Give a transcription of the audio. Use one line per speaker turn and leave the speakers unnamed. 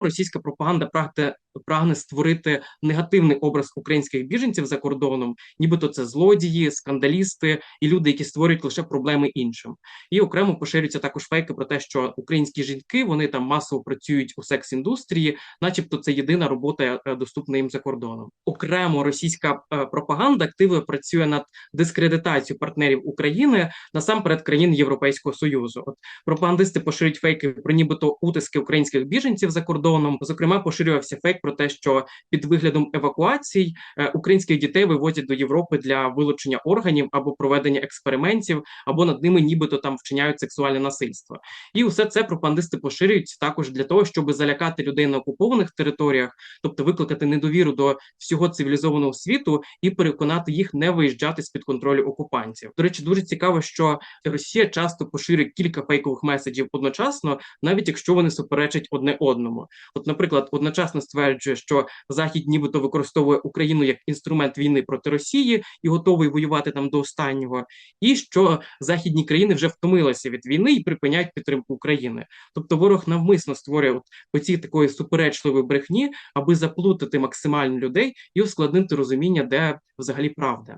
російська пропаганда прагне прагне створити негативний образ українських біженців за кордоном, нібито це злодії, скандалісти і люди, які створюють лише проблеми іншим. І окремо поширюються також фейки про те, що українські жінки вони там масово працюють у секс-індустрії, начебто це єдина робота е, доступна їм за кордоном. Окремо російська е, пропаганда активно працює над дискредитацією партнерів України насамперед країн Європейського союзу. От пропагандисти поширюють фейки про нібито утиски українських біженців за кордоном. Зокрема, поширювався фейк про те, що під виглядом евакуацій е, українських дітей вивозять до Європи для вилучення органів або проведення експериментів, або над ними нібито там вчиняють сексуальне насильство. І усе це пропагандисти поширюють також для того, щоб залякати людей на окупованих територіях, тобто викликати недовіру до всього цивілізованого світу і переконати їх не виїжджати з під контролю окупантів. До речі, дуже цікаво, що Росія часто поширює кілька фейкових меседжів одночасно, навіть якщо вони суперечать одне одному. От, наприклад, одночасно стверджує, що Захід, нібито використовує Україну як інструмент війни проти Росії і готовий воювати там до останнього, і що західні країни вже втомилися від війни і припиняють підтримку України. Тобто, ворог навмисно створює по такої суперечливої брехні, аби заплутати максимально людей і ускладнити розуміння, де взагалі правда.